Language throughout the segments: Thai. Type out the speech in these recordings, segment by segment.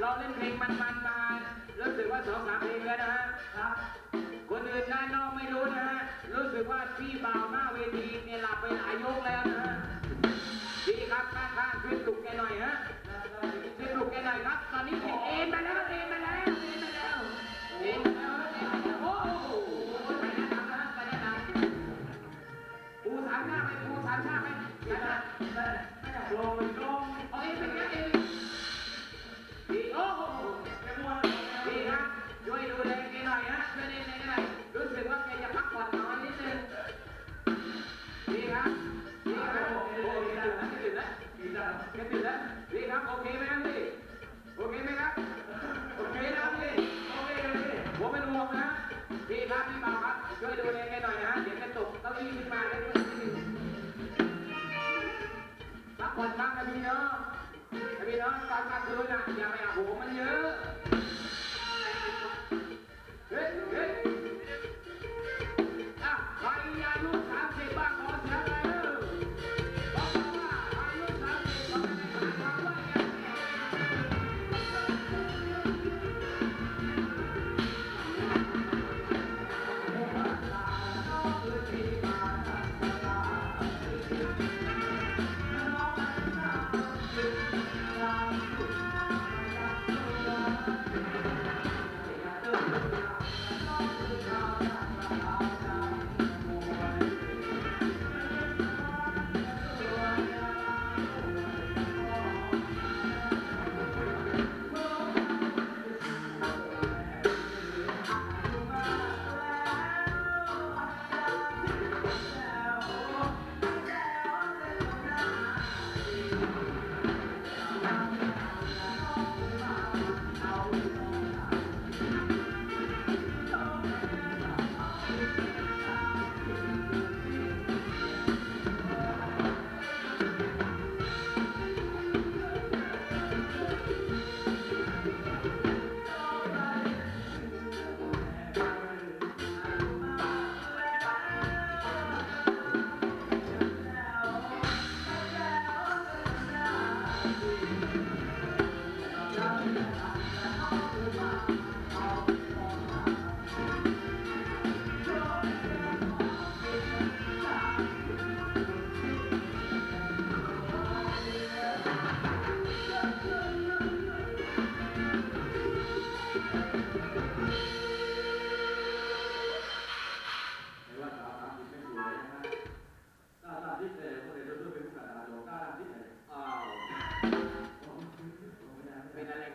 เราเล่นเพลงมันๆมารู้สึกว่าสองสามเพลงแล้วนะฮะครับ คนอื่นด้านนอกไม่รู้นะฮะรู้สึกว่าพี่บ่าวหน้าเวทีเนี่ยหลับไปหลายยกแล้วนะ ดูแลแกหน่อยฮะช่วยดูแลแกหน่อยรู้สึกว่าแกจะพักผ่อนน้อยนิดนึงพี่ครับพี่ครับโอ้โหแกตื่นแล้วแกตื่นแล้วดีจังแกตื่นแล้วพี่ครับโอเคไหมครับพี่โอเคไหมครับโอเคนะครับพี่โอเคเลยผมเป็นห่วงนะพี่ครับพี่เบาวครับช่วยดูแลแกหน่อยนะเดี๋ยวแกตกเก้าอี้ขึ้นมาแล้ด้วยนิดนึงพักผ่อนบ้างนะพี่เนาะนะพี่เนาะตอนกลางคืนน่ะอย่าไปอาโหมันเยอะ Hey, hey. Thank you.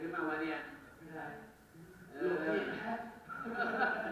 ขึ้นมาวะเนี่ยไม่ได้เอลูกพี่